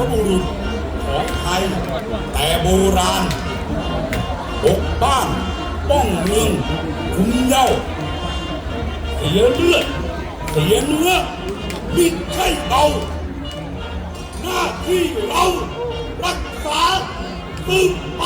รบุรุษของไทย แต่โบราณปกบ้านป้องเมืองคุ้มเย้าเสียเลือดเสียเนื้อมิใช่เบาหน้าที่เรารักษาสืบไป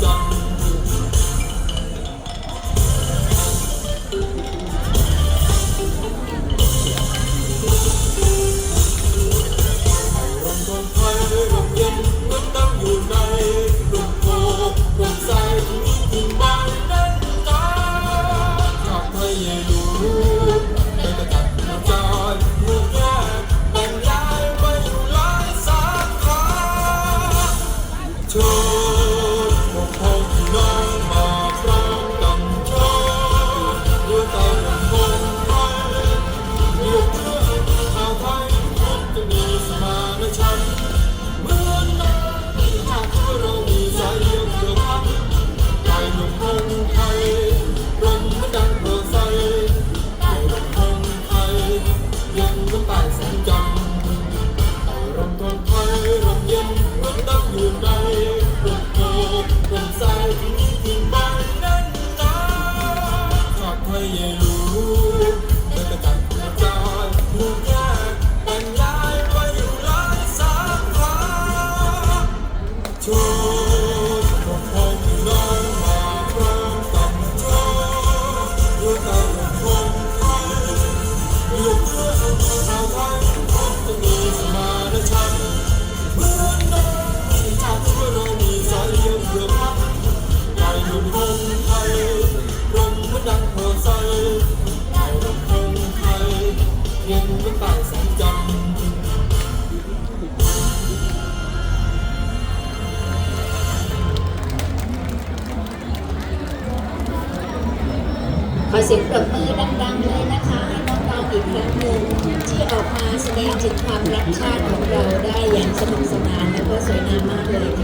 Con. สียงปรบมือดังๆเลยนะคะให้น้องๆอีกครั้งหนึ่งที่ออกมาแสดงถึงความรักชาติของเราได้อย่างสนุกสนานและก็สวยงามมากเลยค่ะ